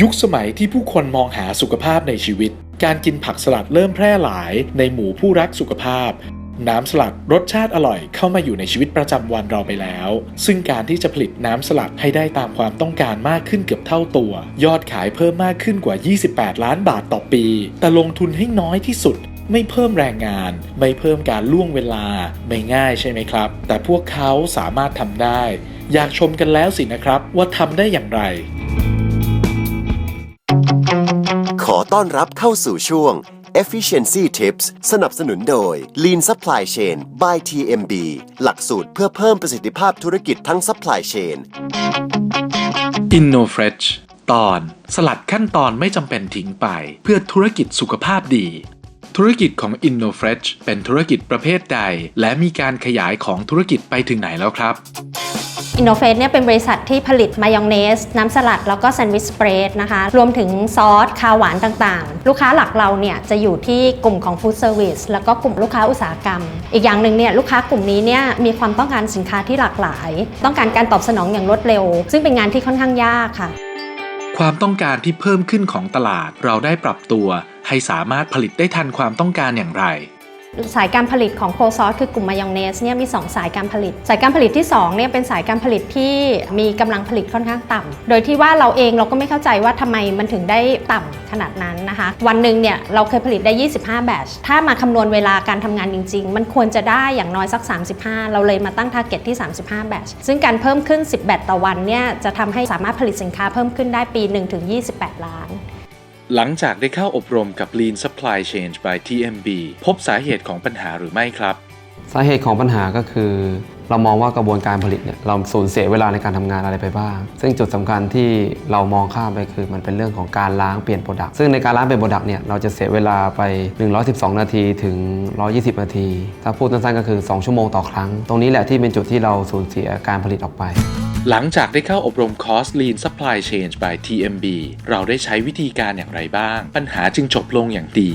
ยุคสมัยที่ผู้คนมองหาสุขภาพในชีวิต การกินผักสลัดเริ่มแพร่หลายในหมู่ผู้รักสุขภาพ น้ำสลัดรสชาติอร่อยเข้ามาอยู่ในชีวิตประจำวันเราไปแล้ว ซึ่งการที่จะผลิตน้ำสลัดให้ได้ตามความต้องการมากขึ้นเกือบเท่าตัว ยอดขายเพิ่มมากขึ้นกว่า 28 ล้านบาทต่อปี แต่ลงทุนให้น้อยที่สุดไม่เพิ่มแรงงาน ไม่เพิ่มการล่วงเวลา ไม่ง่ายใช่ไหมครับ แต่พวกเขาสามารถทำได้ อยากชมกันแล้วสินะครับว่าทำได้อย่างไร อต้อนรับเข้าสู่ช่วง Efficiency Tips สนับสนุนโดย Lean Supply Chain by TMB หลักสูตรเพื่อเพิ่มประสิทธิภาพธุรกิจทั้ง Supply Chain InnoFresh ตอนสลัดขั้นตอนไม่จำเป็นทิ้งไป เพื่อธุรกิจสุขภาพดี ธุรกิจของ InnoFresh เป็นธุรกิจประเภทใด และมีการขยายของธุรกิจไปถึงไหนแล้วครับ อินโนเฟสเนี่ยเป็นบริษัทที่ผลิตมายองเนส น้ำสลัด แล้วก็แซนด์วิชสเปรดนะคะ รวมถึงซอสคาวหวานต่างๆ ลูกค้าหลักเราเนี่ยจะอยู่ที่กลุ่มของฟู้ดเซอร์วิสแล้วก็กลุ่มลูกค้าอุตสาหกรรม อีกอย่างหนึ่งเนี่ยลูกค้ากลุ่มนี้เนี่ยมีความต้องการสินค้าที่หลากหลาย ต้องการการตอบสนองอย่างรวดเร็ว ซึ่งเป็นงานที่ค่อนข้างยากค่ะ ความต้องการที่เพิ่มขึ้นของตลาดเราได้ปรับตัว ให้สามารถผลิตได้ทันความต้องการอย่างไร สายการผลิตของโคซอสคือกลุ่มมายองเนสเนี่ยมี 2 สายการผลิต สายการผลิตที่2เนี่ยเป็นสายการผลิตที่มีกำลังผลิตค่อนข้างต่ำโดยที่ว่าเราเองเราก็ไม่เข้าใจว่าทำไมมันถึงได้ต่ำขนาดนั้นนะคะ วันหนึ่งเนี่ยเราเคยผลิตได้ 25 แบตถ้ามาคำนวณเวลาการทำงานจริง ๆ มันควรจะได้อย่างน้อยสัก 35 เราเลยมาตั้งทาร์เก็ตที่ 35 แบตซึ่งการเพิ่มขึ้น 10 แบตต่อวันเนี่ยจะทำให้สามารถผลิตสินค้าเพิ่มขึ้นได้ปีหนึ่งถึง28 ล้าน หลังจากได้เข้าอบรมกับ Lean Supply Chain by TMB พบสาเหตุของปัญหาหรือไม่ครับ สาเหตุของปัญหาก็คือ เรามองว่ากระบวนการผลิตเนี่ยเราสูญเสียเวลาในการทำงานอะไรไปบ้าง ซึ่งจุดสำคัญที่เรามองข้ามไปคือมันเป็นเรื่องของการล้างเปลี่ยนโปรดักต์ซึ่งในการล้างเปลี่ยนโปรดักต์เนี่ยเราจะเสียเวลาไป 112 นาทีถึง 120 นาที ถ้าพูดสั้นๆก็คือ 2 ชั่วโมงต่อครั้ง ตรงนี้แหละที่เป็นจุดที่เราสูญเสียการผลิตออกไป หลังจากได้เข้าอบรมคอร์ส Lean Supply Chain by TMB เราได้ใช้วิธีการอย่างไรบ้าง ปัญหาจึงจบลงอย่างดี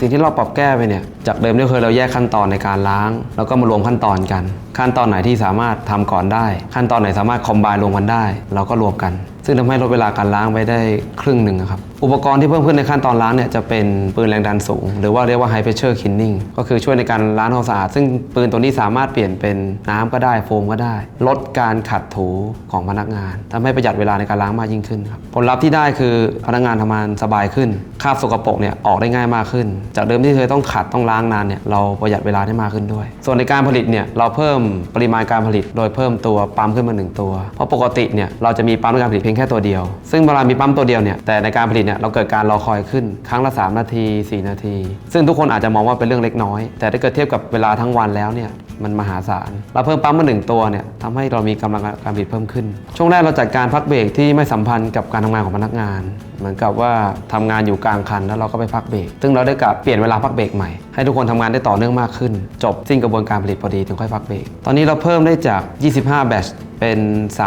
สิ่งที่เราปรับแก้ไปเนี่ย จากเดิมที่เคยเราแยกขั้นตอนในการล้าง แล้วก็มารวมขั้นตอนกัน ขั้นตอนไหนที่สามารถทำก่อนได้ ขั้นตอนไหนสามารถคอมไบน์รวมกันได้ เราก็รวมกัน ซึ่งทำให้ลดเวลาการล้างไปได้ครึ่งหนึ่งครับอุปกรณ์ที่เพิ่มขึ้นในขั้นตอนล้างเนี่ยจะเป็นปืนแรงดันสูง หรือว่าเรียกว่า high pressure cleaning ก็คือช่วยในการล้างทำความสะอาด ซึ่งปืนตัวนี้สามารถเปลี่ยนเป็นน้ำก็ได้โฟมก็ได้ ลดการขัดถูของพนักงานทำให้ประหยัดเวลาในการล้างมากยิ่งขึ้นครับผลลัพธ์ที่ได้คือพนักงานทำงานสบายขึ้นคราบสกปรกเนี่ยออกได้ง่ายมากขึ้น จากเดิมที่เคยต้องขัดต้องล้างนานเนี่ยเราประหยัดเวลาได้มากขึ้นด้วย ส่วนในการผลิตเนี่ยเราเพิ่มปริมาณการผลิต โดยเพิ่มตัวปั๊มขึ้นมาหนึ่งตัว เพราะปกติเนี่ยเราจะมีปั๊มในการผลิตเพียงแค่ตัวเดียว ซึ่งเวลามีปั๊มตัวเดียวเนี่ยแต่ในการผลิตเนี่ยเราเกิดการรอคอยขึ้นครั้งละ 3 นาที 4 นาที ซึ่งทุกคนอาจจะมองว่าเป็นเรื่องเล็กน้อย แต่ถ้าเกิดเทียบกับเวลาทั้งวันแล้วเนี่ยมันมหาศาล เราเพิ่มปั๊มมาหนึ่งตัวเนี่ยทำให้เรามีกำลังการผลิตเพิ่มขึ้น ช่วงแรกเราจัดการพักเบรกที่ไม่สัมพันธ์กับการทำงานของพนักงาน เหมือนกับว่าทำงานอยู่กลางคันแล้วเราก็ไปพักเบรก ซึ่งเราได้กลับเปลี่ยนเวลาพักเบรกใหม่ ให้ทุกคนทำงานได้ต่อเนื่องมากขึ้น จบสิ้นกระบวนการผลิตพอดีถึงค่อยพักเบรก ตอนนี้เราเพิ่มได้จาก 25 แบตเป็น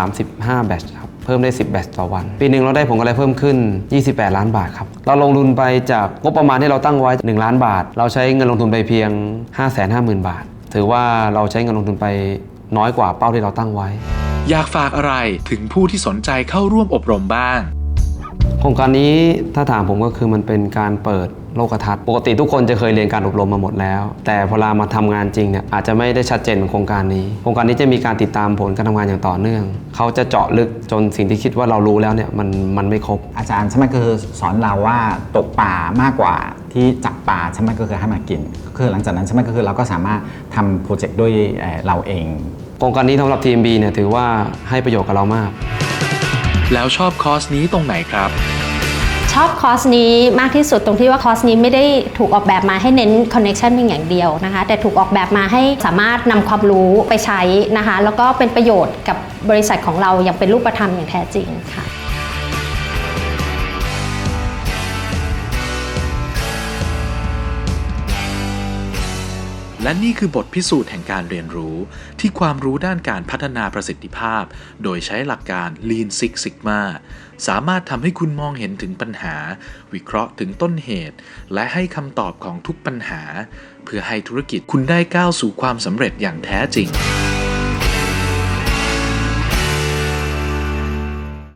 35 แบตครับ เพิ่มได้ 10 แบตต่อวัน ปีหนึ่งเราได้ผลกำไรเพิ่มขึ้น 28 ล้านบาทครับ เราลงทุนไปจากงบประมาณที่เราตั้งไว้ 1 ล้านบาท เราใช้เงินลงทุนไปเพียง 550,000 บาท ถือว่าเราใช้เงินลงทุนไปน้อยกว่าเป้าที่เราตั้งไว้ อยากฝากอะไรถึงผู้ที่สนใจเข้าร่วมอบรมบ้าง โครงการนี้ถ้าถามผมก็คือมันเป็นการเปิด โลกทัศน์ปกติทุกคนจะเคยเรียนการอบรมมาหมดแล้ว แต่พอเรามาทำงานจริงเนี่ยอาจจะไม่ได้ชัดเจนเหมือนโครงการนี้ โครงการนี้จะมีการติดตามผลการทำงานอย่างต่อเนื่อง เขาจะเจาะลึกจนสิ่งที่คิดว่าเรารู้แล้วเนี่ยมันมันไม่ครบ อาจารย์ใช่ไหมก็คือสอนเราว่าตกป่ามากกว่าที่จับปลาใช่ไหมก็คือให้มากินก็คือหลังจากนั้นใช่ไหมก็คือเราก็สามารถทำโปรเจกต์ด้วยเอ่อเราเองโครงการนี้สำหรับทีม B เนี่ยถือว่าให้ประโยชน์กับเรามาก แล้วชอบคอร์สนี้ตรงไหนครับ ชอบคอร์สนี้มากที่สุดตรงที่ว่าคอร์สนี้ไม่ได้ถูกออกแบบมาให้เน้นคอนเน็ชันเพียงอย่างเดียวนะคะ แต่ถูกออกแบบมาให้สามารถนำความรู้ไปใช้นะคะ แล้วก็เป็นประโยชน์กับบริษัทของเราอย่างเป็นรูปธรรมอย่างแท้จริงค่ะ และนี่คือบทพิสูจน์แห่งการเรียนรู้ที่ความรู้ด้านการพัฒนาประสิทธิภาพ โดยใช้หลักการ Lean Six Sigma สามารถทำให้คุณมองเห็นถึงปัญหา วิเคราะห์ถึงต้นเหตุ และให้คำตอบของทุกปัญหา เพื่อให้ธุรกิจคุณได้ก้าวสู่ความสำเร็จอย่างแท้จริง